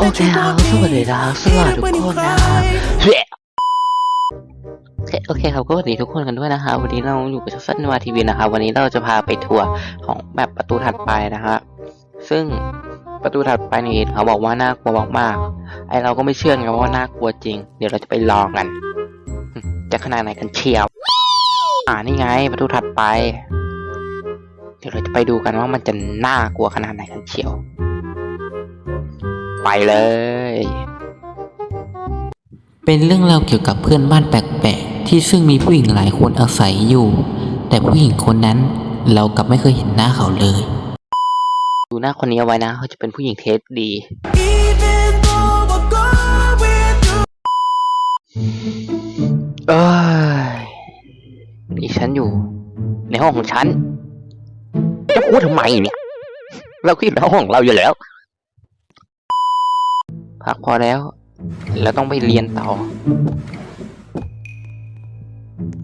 โอเคครับสวัสดีครับสวัสดีทุกคนนะเฮ้ยโอเคโอเคครับก็สวัสดีทุกคนกันด้วยนะครับวันนี้เราอยู่กับชัฟเฟิลวาทีวีนะครับวันนี้เราจะพาไปทัวร์ของแบบประตูถัดไปนะฮะซึ่งประตูถัดไปนี่เขาบอกว่าน่ากลัวมากๆไอเราก็ไม่เชื่อไงว่าน่ากลัวจริง เดี๋ยวเราจะไปลองกันหึจะขนาดไหนกันเชียวอ่านี่ไง ประตูถัดไป เดี๋ยวเราจะไปดูกันว่ามันจะน่ากลัวขนาดไหนกันเชียว ไปเลย เป็นเรื่องราวเกี่ยวกับเพื่อนบ้านแปลกๆ ที่ซึ่งมีผู้หญิงหลายคนอาศัยอยู่ แต่ผู้หญิงคนนั้นเรากลับไม่เคยเห็นหน้าเขาเลย ดูหน้าคนนี้เอาไว้นะ เขาจะเป็นผู้หญิงเทสดี เอ้ยนี่ฉันอยู่ ในห้องของฉันจะพูดทำไมเนี่ย เราก็อยู่ในห้องของเราอยู่แล้ว พักพอแล้วเราต้องไปเรียนต่อ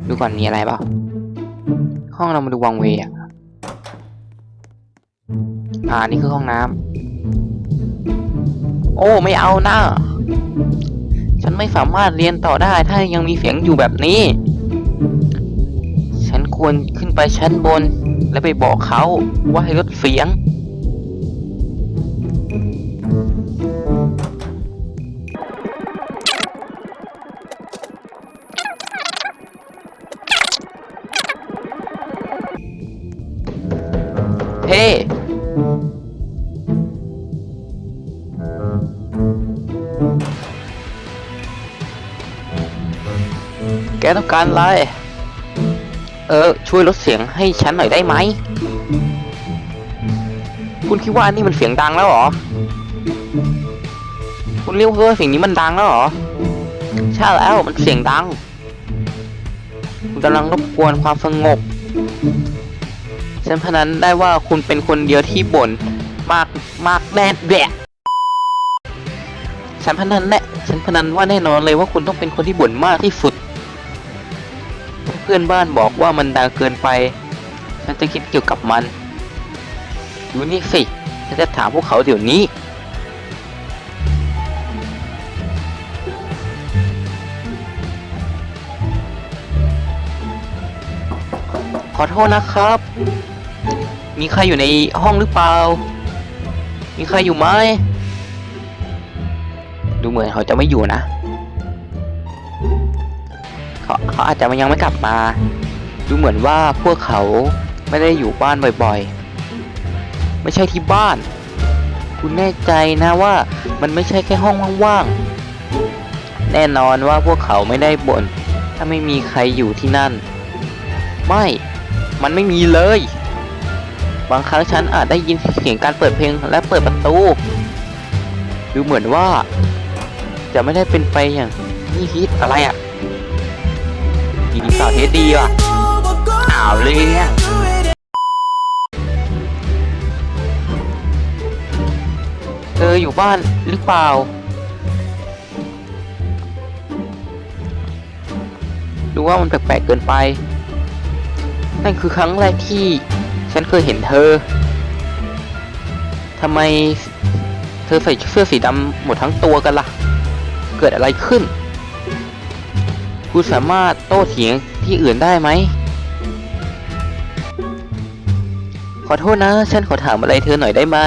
ดูก่อนมีอะไรเปล่าห้องเรามาดูวังเวอะอ่านี่คือห้องน้ำโอ้ไม่เอานะฉันไม่สามารถเรียนต่อได้ถ้ายังมีเสียงอยู่แบบนี้ ฉันควรขึ้นไปชั้นบน และไปบอกเขาว่าให้ลดเสียง แกต้องการอะไร เออ ช่วยลดเสียงให้ฉันหน่อยได้ไหม คุณคิดว่านี่มันเสียงดังแล้วเหรอ คุณเรียกว่าเสียงนี้มันดังแล้วเหรอ ใช่แล้วมันเสียงดัง คุณกำลังรบกวนความสงบ ฉันพนันได้ว่าคุณเป็นคนเดียวที่บ่นมากมากแน่แบะฉันพนันแน่ฉันพนันว่าแน่นอนเลยว่าคุณต้องเป็นคนที่บ่นมากที่สุด เพื่อนบ้านบอกว่ามันดังเกินไป ฉันจะคิดเกี่ยวกับมัน ดูนี่สิ ฉันจะถามพวกเขาเดี๋ยวนี้ ขอโทษนะครับ มีใครอยู่ในห้องหรือเปล่า มีใครอยู่ไหม ดูเหมือนเขาจะไม่อยู่นะ เขาอาจจะยังไม่กลับมา ดูเหมือนว่าพวกเขาไม่ได้อยู่บ้านบ่อยๆ ไม่ใช่ที่บ้าน คุณแน่ใจนะว่ามันไม่ใช่แค่ห้องว่างๆ แน่นอนว่าพวกเขาไม่ได้บ่น ถ้าไม่มีใครอยู่ที่นั่น ไม่ มันไม่มีเลย บางครั้งฉันอาจได้ยินเสียงการเปิดเพลงและเปิดประตู ดูเหมือนว่า จะไม่ได้เป็นไปอย่างที่คิดอะไรอะ่ะ ดีสาวเทสดีว่ะอ้าวเรื่องเธออยู่บ้านหรือเปล่า ดูว่ามันแปลกๆเกินไป นั่นคือครั้งแรกที่ฉันเคยเห็นเธอ ทำไมเธอใส่เสื้อสีดำหมดทั้งตัวกันล่ะ เกิดอะไรขึ้น คุณสามารถโต้เถียงที่อื่นได้ไหม ขอโทษนะ ฉันขอถามอะไรเธอหน่อยได้ไหม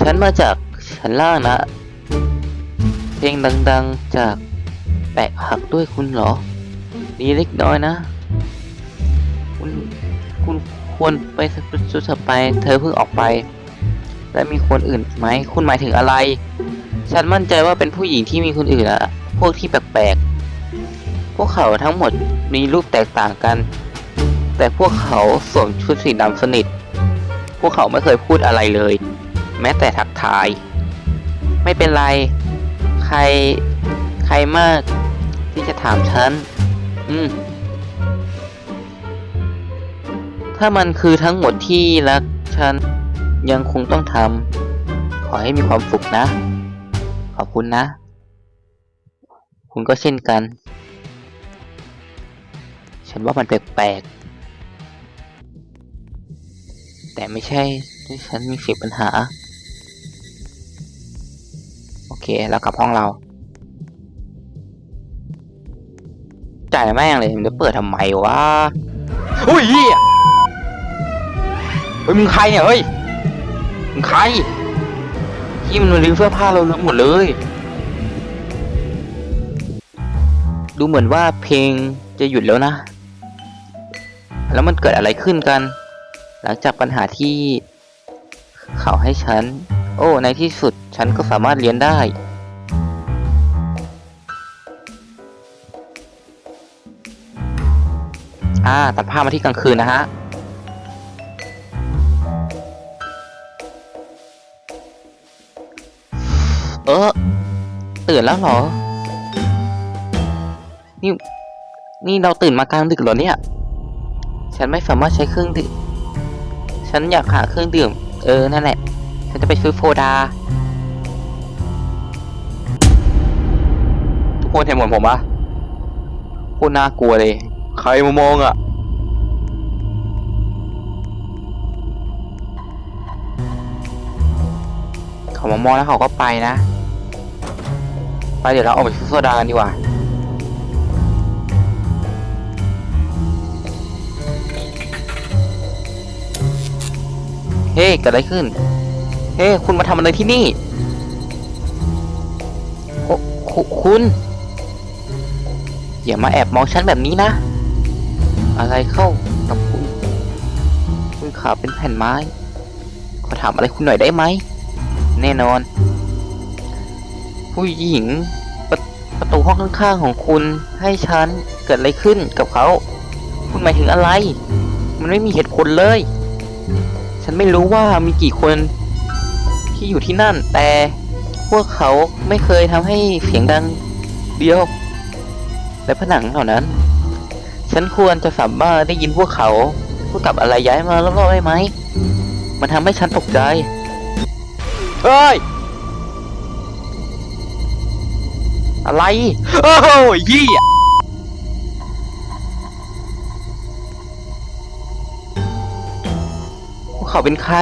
ฉันมาจากชั้นล่างนะ เพลงดังๆจากแปะหักด้วยคุณเหรอดีเล็กน้อยนะ คุณคุณควรไปสุดสัปไป เธอเพิ่งออกไป และมีคนอื่นไหม คุณหมายถึงอะไร ฉันมั่นใจว่าเป็นผู้หญิงที่มีคนอื่นอะ พวกที่แปลกๆ พวกเขาทั้งหมดมีรูปแตกต่างกัน แต่พวกเขาสวมชุดสีดำสนิท พวกเขาไม่เคยพูดอะไรเลย แม้แต่ทักทาย ไม่เป็นไร ใคร ใครมาก ที่จะถามฉัน อืม ถ้ามันคือทั้งหมดที่รักฉันยังคงต้องทำ ขอให้มีความสุขนะ ขอบคุณนะ คุณก็เช่นกัน ฉันว่ามันแปลกๆ แต่ไม่ใช่ที่ฉันมีเสียปัญหา โอเค แล้วกลับห้องเรา จ่ายแม่งเลยมันจะเปิดทำไมวะ อุ้ยเหี้ยเฮ้ยมึงใครเนี่ยเฮ้ย มึงใครที่มันรื้อเสื้อผ้าเราหมดเลย ดูเหมือนว่าเพลงจะหยุดแล้วนะ แล้วมันเกิดอะไรขึ้นกัน หลังจากปัญหาที่เขาให้ฉัน โอ้ ในที่สุดฉันก็สามารถเรียนได้ อ่า ตัดภาพมาที่กลางคืนนะฮะเออตื่นแล้วเหรอ นี่ นี่เราตื่นมากลางดึกเหรอเนี่ย ฉันไม่สามารถใช้เครื่องดื่ม ฉันอยากหาเครื่องดื่ม เออ นั่นแหละ ฉันจะไปซื้อโฟดา ทุกคนเห็นเหมือนผมปะโคตรน่ากลัวเลย ใครมามองอะเขามามองแล้วเขาก็ไปนะ ไปเดี๋ยวเราออกไปซื้อโซดากันดีกว่า เฮ้เกิดอะไรขึ้น เฮ้คุณมาทำอะไรที่นี่โอ้คุณ อย่ามาแอบมองฉันแบบนี้นะ อะไรเข้ากับคุณ คุณขาเป็นแผ่นไม้ ขอถามอะไรคุณหน่อยได้ไหม แน่นอน ผู้หญิงปประตูห้องข้างๆของคุณให้ฉันเกิดอะไรขึ้นกับเขา คุณหมายถึงอะไร มันไม่มีเหตุผลเลย ฉันไม่รู้ว่ามีกี่คนที่อยู่ที่นั่น แต่พวกเขาไม่เคยทำให้เสียงดังเดียวและผนังเหล่านั้น ฉันควรจะสามารถได้ยินพวกเขาพูดกับอะไรย้ายมารอบๆได้ไหม มันทำให้ฉันตกใจเฮ้ย อะไร โอ้โหยี่ เขาเป็นใคร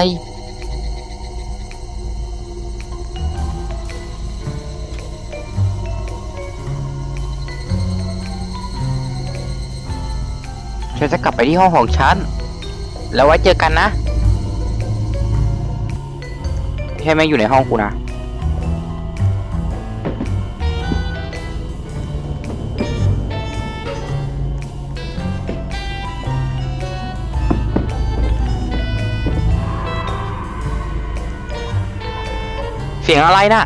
ฉันจะกลับไปที่ห้องของฉัน แล้วไว้เจอกันนะ แค่ไม่อยู่ในห้องกูนะ เสียงอะไรนะ่ะ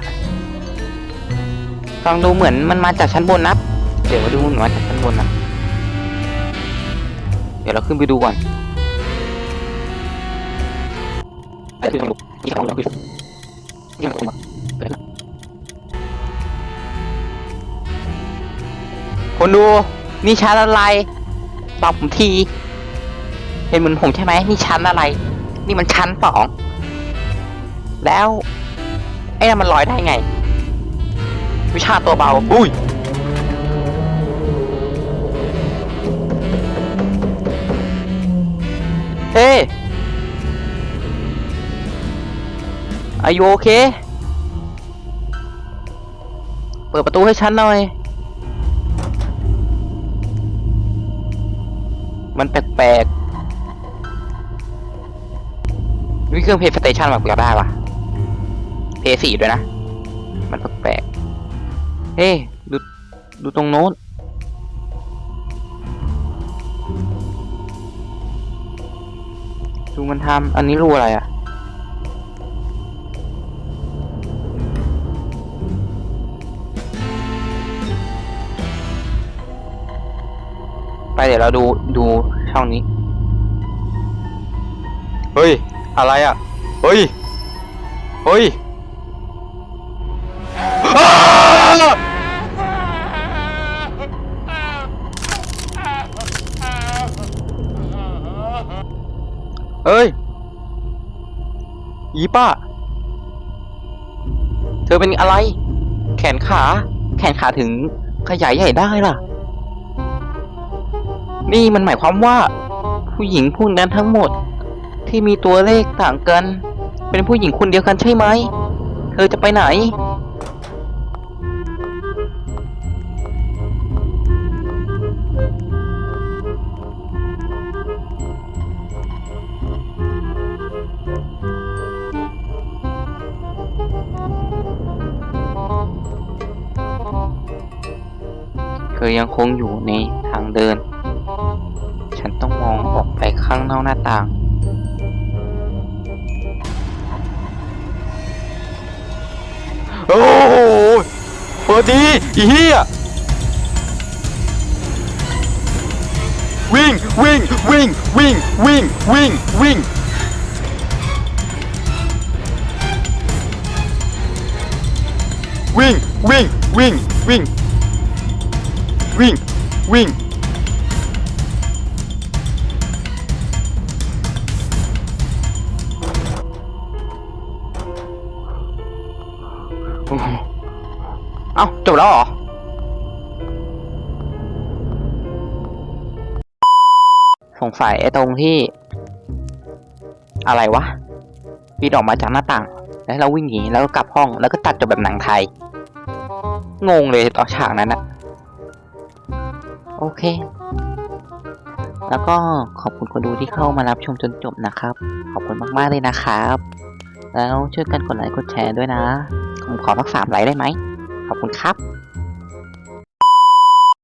ฟังดูเหมือนมันมาจากชั้นบนนะ เดี๋ยวมาดูหมือนมาจากชั้นบนนะ เดี๋ยวเราขึ้นไปดูก่อนไปขึ้นดูที่เขาเราขึ้นที่เขามาเดี๋ยวนะคนดูนี่ชั้นอะไรตอบผมที เห็นเหมือนผมใช่ไหมนี่ชั้นอะไร นี่มันชั้นสอง แล้ว ไอ้นั่นมันลอยได้ไง วิชาตัวเบา อุ้ย เฮ้อายุโอเค เปิดประตูให้ฉันหน่อย มันแปลกๆมีเครื่องเพย์สเตชันมากูอยากได้ปะ เพย์สี่ด้วยนะ มันแปลกๆเฮ้ดู ดูตรงโน้น ดูมันทำ อันนี้รูอะไรอะ่ะ ไปเดี๋ยวเราดู ดูช่องนี้ เฮ้ย อะไรอะ่ะ เฮ้ย เฮ้ย เอ้ย อีป้า เธอเป็นอะไร แขนขา แขนขาถึงขยายใหญ่ได้ล่ะ นี่มันหมายความว่า ผู้หญิงพวกนั้นทั้งหมด ที่มีตัวเลขต่างกัน เป็นผู้หญิงคนเดียวกันใช่ไหม เธอจะไปไหน อยังคงอยู่ในทางเดิน ฉันต้องมองออกไปข้างนอกหน้าต่าง โอ้โหพอดีอีเหี้ยวิ่งวิ่งวิ่งวิ่งวิ่งวิ่งวิ่งวิ่งวิ่งวิ่งวิ่ง วิ่ง วิ่ง โอ้โหเอ้าจบแล้วเหรอ สงสัยไอ้ตรงที่ อะไรวะปีนออกมาจากหน้าต่าง แล้วเราวิ่งหนีแล้วก็กลับห้องแล้วก็ตัดจบแบบหนังไทย งงเลยตอนฉากนั้นอะ โอเค แล้วก็ขอบคุณคนดูที่เข้ามารับชมจนจบนะครับ ขอบคุณมากๆเลยนะครับ แล้วช่วยกันกดไลค์กดแชร์ด้วยนะ ผมขอสักสามไลค์ได้ไหม ขอบคุณครับ